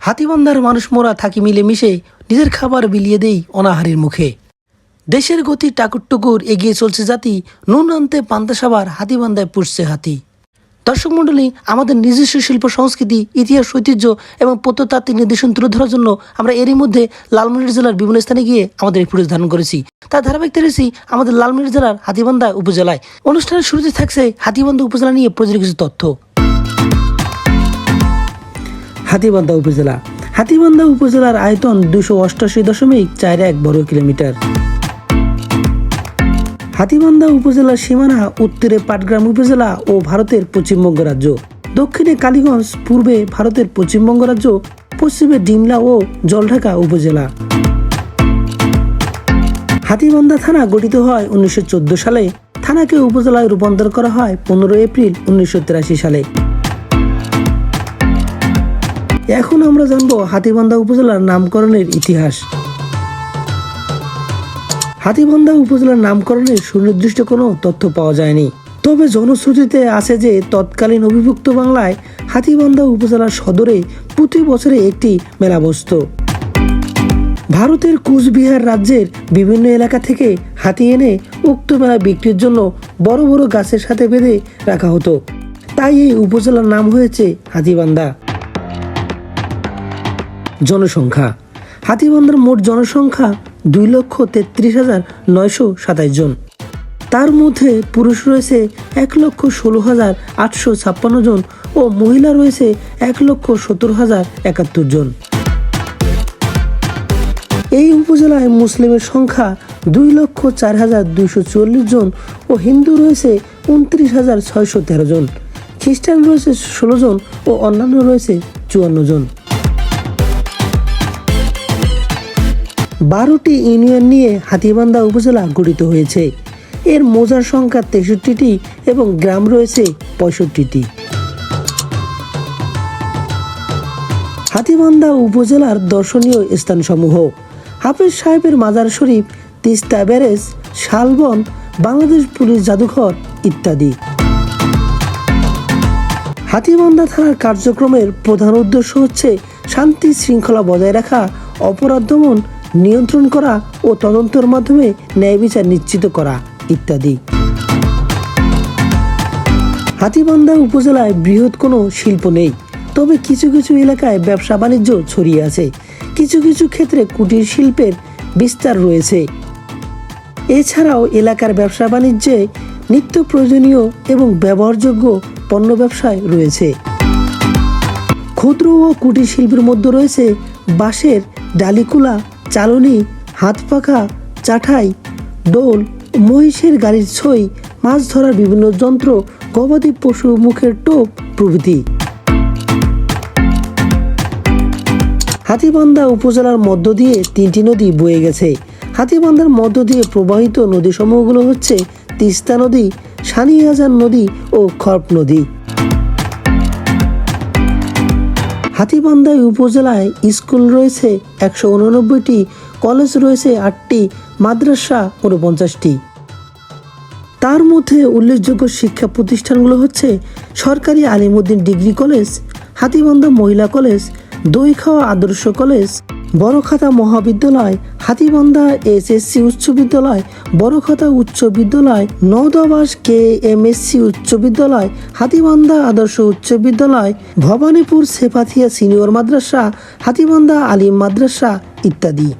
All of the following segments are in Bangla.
হাতিবান্ধার মানুষ মোরা থাকি মিলেমিশে নিজের খাবার বিলিয়ে দেই অনাহারের মুখে। দেশের গতি টাকুর টুকুর এগিয়ে চলছে জাতি, নুন আনতে পান্তা সাবার হাতিবান্ধায় পুষছে হাতি। দর্শক মণ্ডলী, আমাদের নিজস্ব শিল্প সংস্কৃতি, ইতিহাস, ঐতিহ্য এবং প্রত্নতাত্ত্বিক নির্দেশন তুলে ধরার জন্য আমরা এরই মধ্যে লালমনির জেলার বিভিন্ন স্থানে গিয়ে আমাদের এই ফুটেজ ধারণ করেছি। তার ধারাবাহিকতা রয়েছি আমাদের লালমনির জেলার হাতিবান্ধা উপজেলায়। অনুষ্ঠানের শুরুতে থাকছে হাতিবান্ধা উপজেলা নিয়ে প্রচুর কিছু তথ্য। হাতিবান্ধা উপজেলা। হাতিবান্ধা উপজেলার আয়তন দুশো অষ্টাশি দশমিক চার এক বর্গ কিলোমিটার। হাতিবান্ধা উপজেলার সীমানা উত্তরে পাটগ্রাম উপজেলা ও ভারতের পশ্চিমবঙ্গ রাজ্য। দক্ষিণে কালীগঞ্জ, পূর্বে ভারতের পশ্চিমবঙ্গ রাজ্য, পশ্চিমে ডিমলা ও জলঢাকা উপজেলা। হাতিবান্ধা থানা গঠিত হয় উনিশশো চোদ্দ সালে। থানাকে উপজেলায় রূপান্তর করা হয় পনেরো এপ্রিল উনিশশো তিরাশি সালে। এখন আমরা জানব হাতিবান্ধা উপজেলার নামকরণের ইতিহাস। হাতিবান্ধা উপজেলার নামকরণের সুনির্দিষ্ট কোনো তথ্য পাওয়া যায়নি। তবে জনশ্রুতিতে আছে যে, তৎকালীন অভিভুক্ত বাংলায় হাতিবান্ধা উপজেলার সদরে প্রতি বছরে একটি মেলা বসত। ভারতের কুচবিহার রাজ্যের বিভিন্ন এলাকা থেকে হাতি এনে উক্ত মেলা বিক্রির জন্য বড় বড় গাছের সাথে বেঁধে রাখা হতো। তাই এই উপজেলার নাম হয়েছে হাতিবান্ধা। জনসংখ্যা। হাতিবান্ধার মোট জনসংখ্যা দুই লক্ষ তেত্রিশ হাজার নয়শো সাতাইশ জন। তার মধ্যে পুরুষ রয়েছে এক লক্ষ ষোলো হাজার আটশো ছাপ্পান্ন জন ও মহিলা রয়েছে এক লক্ষ সত্তর হাজার একাত্তর জন। এই উপজেলায় মুসলিমের সংখ্যা দুই লক্ষ চার হাজার দুইশো চল্লিশ জন ও হিন্দু রয়েছে উনত্রিশ হাজার ছয়শো তেরো জন। খ্রিস্টান রয়েছে ষোলো জন ও অন্যান্য রয়েছে চুয়ান্ন জন। বারোটি ইউনিয়ন নিয়ে হাতিবান্ধা উপজেলা গঠিত হয়েছে। এর মৌজার সংখ্যা তেষট্টিটি এবং গ্রাম রয়েছে পঁয়ষট্টিটি। হাতিবান্ধা উপজেলার দর্শনীয় স্থানসমূহ। হাফেজ সাহেবের মাজার শরীফ, তিস্তা ব্যারেজ, শালবন, বাংলাদেশ পুলিশ জাদুঘর ইত্যাদি। হাতিবান্ধা থানার কার্যক্রমের প্রধান উদ্দেশ্য হচ্ছে শান্তি শৃঙ্খলা বজায় রাখা, অপরাধ দমন নিয়ন্ত্রণ করা ও তদন্তের মাধ্যমে ন্যায় বিচার নিশ্চিত করা ইত্যাদি। হাতিবান্ধা উপজেলায় বৃহৎ কোনো শিল্প নেই, তবে কিছু কিছু এলাকায় ব্যবসা বাণিজ্য ছড়িয়ে আছে। কিছু কিছু ক্ষেত্রে কুটির শিল্পের বিস্তার রয়েছে। এছাড়াও এলাকার ব্যবসা বাণিজ্যে নিত্য প্রয়োজনীয় এবং ব্যবহারযোগ্য পণ্য ব্যবসায় রয়েছে। ক্ষুদ্র ও কুটির শিল্পের মধ্যে রয়েছে বাঁশের ডালিকুলা চালনি, হাত পাখা, চাঠাই ডোল মহিষের গাড়ির ছই, মাছ ধরার বিভিন্ন যন্ত্র, গবাদি পশু মুখের টোপ প্রভৃতি। হাতিবান্ধা উপজেলার মধ্য দিয়ে তিনটি নদী বয়ে গেছে। হাতিবান্ধার মধ্য দিয়ে প্রবাহিত নদী সমূহগুলো হচ্ছে তিস্তা নদী সানিহাজার নদী ও খর্প নদী। হাতিবান্ধাই উপজেলায় স্কুল রয়েছে একশো উননব্বইটি, কলেজ রয়েছে আটটি, মাদ্রাসা উনপঞ্চাশটি তার মধ্যে উল্লেখযোগ্য শিক্ষা প্রতিষ্ঠানগুলো হচ্ছে সরকারি আলিমুদ্দিন ডিগ্রি কলেজ, হাতিবান্ধা মহিলা কলেজ, দইখাওয়া আদর্শ কলেজ বড়খাতা মহাবিদ্যালয়, হাতিবান্ধা এসএসসি উচ্চ বিদ্যালয়, বড়খাতা উচ্চ বিদ্যালয়, নওদাবাস কে এম এসসি উচ্চ বিদ্যালয়, হাতিবান্ধা আদর্শ উচ্চ বিদ্যালয়, ভবানীপুর সেফাথিয়া সিনিয়র মাদ্রাসা, হাতিবান্ধা আলিম মাদ্রাসা ইত্যাদি।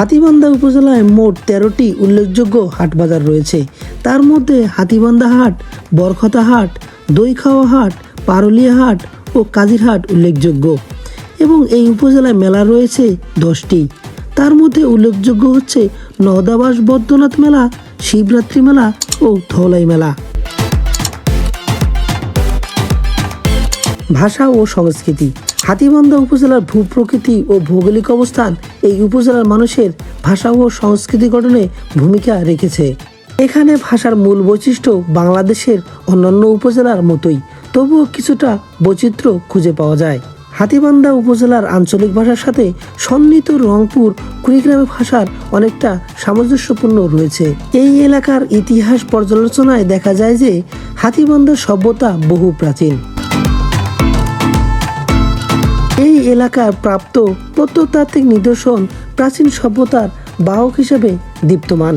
হাতিবান্ধা উপজেলায় মোট তেরোটি উল্লেখযোগ্য হাট বাজার রয়েছে। তার মধ্যে হাতিবান্ধা হাট, বরখতা হাট, দইখাওয়া হাট, পারুলিয়া হাট ও কাজিরহাট উল্লেখযোগ্য। এবং এই উপজেলায় মেলা রয়েছে দশটি। তার মধ্যে উল্লেখযোগ্য হচ্ছে নদাবাস বদ্রনাথ মেলা, শিবরাত্রি মেলা ও ধলাই মেলা। ভাষা ও সংস্কৃতি। হাতিবান্ধা উপজেলার ভূপ্রকৃতি ও ভৌগোলিক অবস্থান এই উপজেলার মানুষের ভাষা ও সংস্কৃতি গঠনে ভূমিকা রেখেছে। এখানে ভাষার মূল বৈশিষ্ট্য বাংলাদেশের অন্যান্য উপজেলার মতোই। তবুও কিছুটা বৈচিত্র্য খুঁজে পাওয়া যায়। হাতিবান্ধা উপজেলার আঞ্চলিক ভাষার সাথে সন্নিহিত রংপুর কুড়িগ্রামের ভাষার অনেকটা সামঞ্জস্যপূর্ণ রয়েছে। এই এলাকার ইতিহাস পর্যালোচনায় দেখা যায় যে হাতিবান্ধা সভ্যতা বহু প্রাচীন। এই এলাকার প্রাপ্ত প্রত্নতাত্ত্বিক নিদর্শন প্রাচীন সভ্যতার বাহক হিসেবে দীপ্তমান।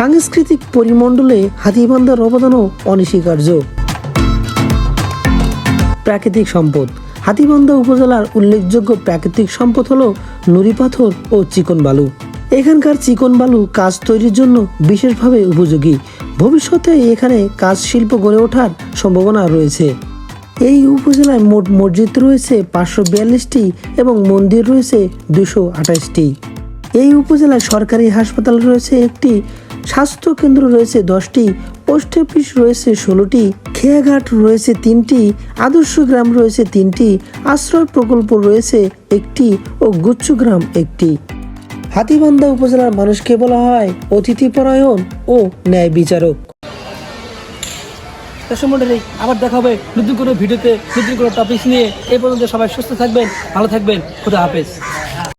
সাংস্কৃতিক পরিমণ্ডলে হাতিবান্ধার অবদানও অনস্বীকার্য। প্রাকৃতিক সম্পদ। হাতিবান্ধা উপজেলার উল্লেখযোগ্য প্রাকৃতিক সম্পদ হলো নুড়ি পাথর ও চিকন বালু। এখানকার চিকন বালু কাজ তৈরির জন্য বিশেষভাবে উপযোগী। ভবিষ্যতে এখানে কাজ শিল্প গড়ে ওঠার সম্ভাবনা রয়েছে। এই উপজেলায় মোট মসজিদ রয়েছে পাঁচশো বিয়াল্লিশটি এবং মন্দির রয়েছে দুশো আঠাশটি। এই উপজেলায় সরকারি হাসপাতাল রয়েছে একটি স্বাস্থ্য কেন্দ্র রয়েছে দশটি, পোস্ট অফিস রয়েছে ষোলোটি, খেয়াঘাট রয়েছে তিনটি, আদর্শ গ্রাম রয়েছে তিনটি, আশ্রয় প্রকল্প রয়েছে একটি ও গুচ্ছগ্রাম একটি। হাতিবান্ধা উপজেলার মানুষকে বলা হয় অতিথিপরায়ণ ও ন্যায় বিচারক। দর্শক আবার দেখা হবে নতুন কোনো ভিডিওতে, নতুন কোনো টপিক নিয়ে। এই পর্যন্ত সবাই সুস্থ থাকবেন, ভালো থাকবেন, খুদা হাফেজ।